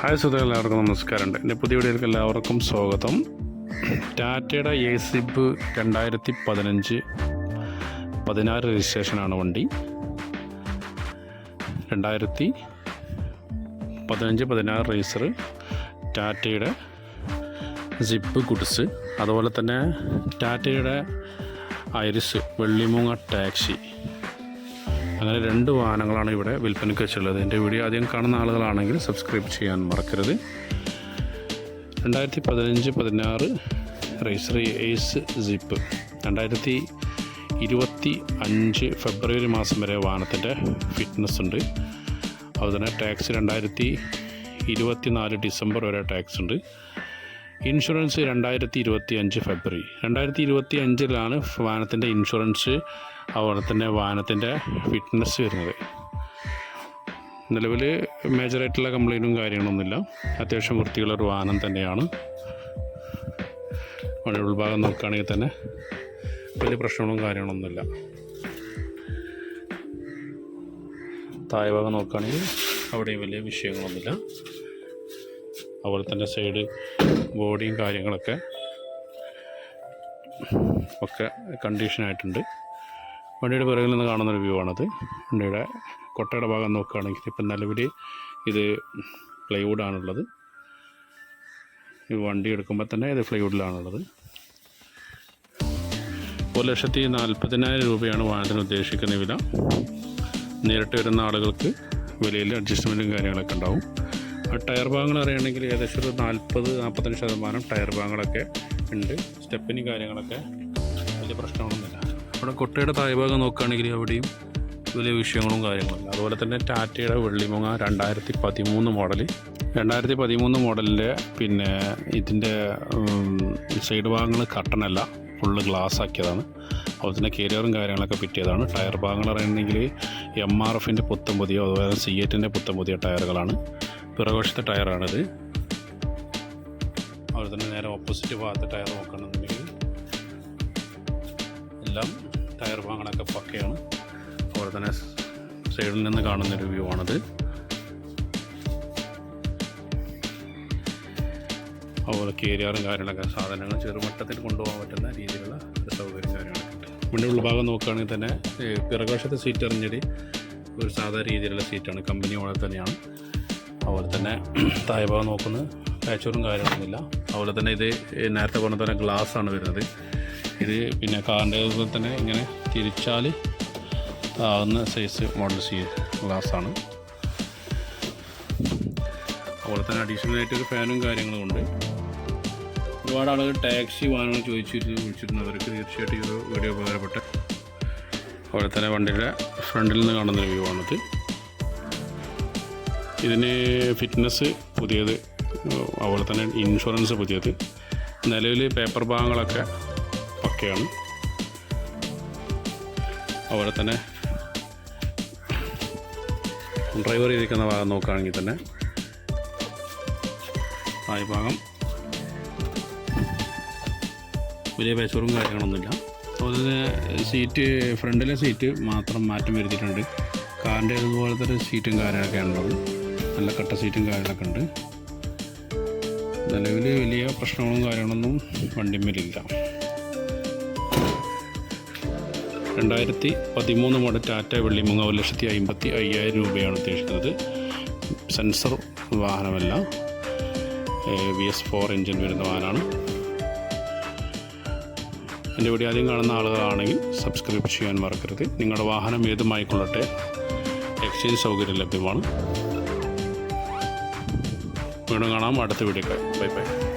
Hi സുഹൃത്തുക്കളെ എല്ലാവർക്കും നമസ്കാരമുണ്ട്. എന്റെ പുതിയ വീഡിയോയിലേക്ക് എല്ലാവർക്കും സ്വാഗതം. ടാറ്റയുടെ എ സിബ് രണ്ടായിരത്തി പതിനഞ്ച് പതിനാറ് രജിസ്ട്രേഷനാണ് വണ്ടി. രണ്ടായിരത്തി പതിനഞ്ച് പതിനാറ് റേസർ ടാറ്റയുടെ സിപ്പ് ഗുഡ്സ് അതുപോലെ തന്നെ ടാറ്റയുടെ ഐറിസ് വെള്ളിമൂങ്ങ ടാക്സി അങ്ങനെ രണ്ട് വാഹനങ്ങളാണ് ഇവിടെ വിൽപ്പനയ്ക്ക് വെച്ചുള്ളത് എന്റെ വീഡിയോ ആദ്യം കാണുന്ന ആളുകളാണെങ്കിൽ സബ്സ്ക്രൈബ് ചെയ്യാൻ മറക്കരുത്. രണ്ടായിരത്തി പതിനഞ്ച് പതിനാറ് റേസറി എയ്സ് സിപ്പ് രണ്ടായിരത്തി ഇരുപത്തി അഞ്ച് ഫെബ്രുവരി മാസം വരെ വാഹനത്തിന്റെ ഫിറ്റ്നസ് ഉണ്ട്. അതുപോലെ തന്നെ ടാക്സ് രണ്ടായിരത്തി ഇരുപത്തി നാല് ഡിസംബർ വരെ ടാക്സ് ഉണ്ട്. ഇൻഷുറൻസ് രണ്ടായിരത്തി ഇരുപത്തി അഞ്ച് ഫെബ്രുവരി. രണ്ടായിരത്തി ഇരുപത്തി അഞ്ചിലാണ് വാഹനത്തിന്റെ ഇൻഷുറൻസ് അതുപോലെ തന്നെ വാഹനത്തിന്റെ ഫിറ്റ്നസ് വരുന്നത്. നിലവിൽ മേജറായിട്ടുള്ള കംപ്ലൈന്റും കാര്യങ്ങളൊന്നുമില്ല. അത്യാവശ്യം വൃത്തിയുള്ളൊരു വാഹനം തന്നെയാണ്. വണ്ടി ഉൾഭാഗം നോക്കുകയാണെങ്കിൽ തന്നെ വലിയ പ്രശ്നങ്ങളും കാര്യങ്ങളൊന്നുമില്ല. താഴെ ഭാഗം നോക്കുകയാണെങ്കിൽ അവിടെയും വലിയ വിഷയങ്ങളൊന്നുമില്ല. അതുപോലെ തന്നെ സൈഡ് ബോഡിയും കാര്യങ്ങളൊക്കെ ഒക്കെ കണ്ടീഷനായിട്ടുണ്ട് വണ്ടിയുടെ പിറകിൽ നിന്ന് കാണുന്നൊരു വ്യൂ ആണത്. വണ്ടിയുടെ കൊട്ടയുടെ ഭാഗം നോക്കുകയാണെങ്കിൽ ഇപ്പം നിലവിൽ ഇത് പ്ലൈവുഡ് ആണുള്ളത്. ഈ വണ്ടി എടുക്കുമ്പോൾ തന്നെ ഇത് പ്ലൈവുഡിലാണുള്ളത് ഒരു ലക്ഷത്തി നാൽപ്പതിനായിരം രൂപയാണ് വാഹനത്തിന് ഉദ്ദേശിക്കുന്ന വില. നേരിട്ട് വരുന്ന ആളുകൾക്ക് വിലയിൽ അഡ്ജസ്റ്റ്മെന്റും കാര്യങ്ങളൊക്കെ ഉണ്ടാവും. ആ ടയർ ഭാഗങ്ങൾ അറിയണമെങ്കിൽ ഏകദേശം ഒരു നാൽപ്പത് നാൽപ്പത്തഞ്ച് ശതമാനം ടയർ ഭാഗങ്ങളൊക്കെ ഉണ്ട്. സ്റ്റെപ്പിനും കാര്യങ്ങളൊക്കെ വലിയ പ്രശ്നങ്ങളൊന്നുമില്ല. അവിടെ കൊട്ടയുടെ താഴ്ഭാഗം നോക്കുകയാണെങ്കിൽ അവിടെയും വലിയ വിഷയങ്ങളും കാര്യങ്ങളും അതുപോലെ തന്നെ ടാറ്റയുടെ വെള്ളിമുങ്ങ രണ്ടായിരത്തി പതിമൂന്ന് മോഡൽ രണ്ടായിരത്തി പതിമൂന്ന് മോഡലിന്റെ പിന്നെ ഇതിന്റെ സൈഡ് ഭാഗങ്ങൾ കട്ടനല്ല ഫുള്ള് ഗ്ലാസ് ആക്കിയതാണ്. അതുപോലെ തന്നെ കരിയറും കാര്യങ്ങളൊക്കെ പിറ്റിയതാണ്. ടയർ ഭാഗങ്ങൾ പറയുകയാണെങ്കിൽ എം ആർ എഫിന്റെ പുത്തം പുതിയ അതുപോലെ സി എറ്റിന്റെ പുത്തം പുതിയ ടയറുകളാണ്. പിറകുവശത്തെ ടയറാണിത്. അതുപോലെ തന്നെ നേരെ ഓപ്പോസിറ്റ് ഭാഗത്തെ ടയർ നോക്കുകയാണെന്നുണ്ടെങ്കിൽ എല്ലാം ടയർ ഭാഗങ്ങളൊക്കെ പക്കയാണ്. അതുപോലെ തന്നെ സൈഡിൽ നിന്ന് കാണുന്നൊരു വ്യൂ ആണിത്. അതുപോലെ കേരിയാറും കാര്യങ്ങളൊക്കെ സാധനങ്ങൾ ചെറുമട്ടത്തിൽ കൊണ്ടുപോകാൻ പറ്റുന്ന രീതിയിലുള്ള സൗകര്യം കാര്യങ്ങളൊക്കെ ഉണ്ട്. ഭാഗം നോക്കുകയാണെങ്കിൽ തന്നെ പിറകോശത്തെ സീറ്റ് അറിഞ്ഞടി ഒരു സാധാരണ രീതിയിലുള്ള സീറ്റാണ് കമ്പനി പോലെ തന്നെയാണ്. അതുപോലെ തന്നെ താഴ്ഭാഗം നോക്കുന്നത് കാച്ചോറും കാര്യങ്ങളൊന്നുമില്ല. അതുപോലെ തന്നെ ഇത് നേരത്തെ പറഞ്ഞ തന്നെ ഗ്ലാസ് ആണ് വരുന്നത്. ഇത് പിന്നെ കാറിന്റെ അതുപോലെ തന്നെ ഇങ്ങനെ തിരിച്ചാൽ താഴ്ന്ന സൈസ് മോഡൽ സി ഗ്ലാസ്സാണ് അതുപോലെ തന്നെ അഡീഷണൽ ആയിട്ട് ഒരു ഫാനും കാര്യങ്ങളും ഉണ്ട്. ഒരുപാട് ആളുകൾ ടാക്സി വാഹനങ്ങൾ ചോദിച്ചിരുന്നു വിളിച്ചിരുന്നു അവർക്ക് തീർച്ചയായിട്ടും ഒരു വീഡിയോ ഉപകാരപ്പെട്ട അതുപോലെ തന്നെ വണ്ടിയുടെ ഫ്രണ്ടിൽ നിന്ന് കാണുന്ന വ്യൂ ആണിത്. ഇതിന് ഫിറ്റ്നസ് പുതിയത് അതുപോലെ തന്നെ ഇൻഷുറൻസ് പുതിയത്. നിലവിൽ പേപ്പർ ഭാഗങ്ങളൊക്കെ പക്കയാണ് അതുപോലെ തന്നെ ഡ്രൈവർ ഇരിക്കുന്ന ഭാഗം നോക്കുകയാണെങ്കിൽ തന്നെ ആ ഭാഗം വലിയ പേച്ചോറും കാര്യങ്ങളൊന്നുമില്ല. അതുപോലെ തന്നെ സീറ്റ് ഫ്രണ്ടിലെ സീറ്റ് മാത്രം മാറ്റം വരുത്തിയിട്ടുണ്ട്. കാറിന്റെ ഇതുപോലെ തന്നെ സീറ്റും കാര്യങ്ങളൊക്കെ ഉള്ളത് നല്ല കട്ട സീറ്റും കാര്യങ്ങളൊക്കെ ഉണ്ട്. നിലവിൽ വലിയ പ്രശ്നങ്ങളും കാര്യങ്ങളൊന്നും വണ്ടിമേലില്ല. രണ്ടായിരത്തി പതിമൂന്ന് മോഡൽ ടാറ്റ വെള്ളിമുങ്ങ ഒരു ലക്ഷത്തി അമ്പത്തി അയ്യായിരം രൂപയാണ് ഉദ്ദേശിക്കുന്നത്. സെൻസർ വാഹനമല്ല. വി എസ് ഫോർ എൻജിൻ വരുന്ന വാഹനമാണ്. എന്റെ വീഡിയോ ആദ്യം കാണുന്ന ആളുകളാണെങ്കിൽ സബ്സ്ക്രൈബ് ചെയ്യാൻ മറക്കരുത്. നിങ്ങളുടെ വാഹനം ഏതുമായിക്കൊള്ളട്ടെ? എക്സ്ചേഞ്ച് സൗകര്യം ലഭ്യമാണ്. വീണ്ടും കാണാം. അടുത്ത വീഡിയോ ബൈ ബൈ.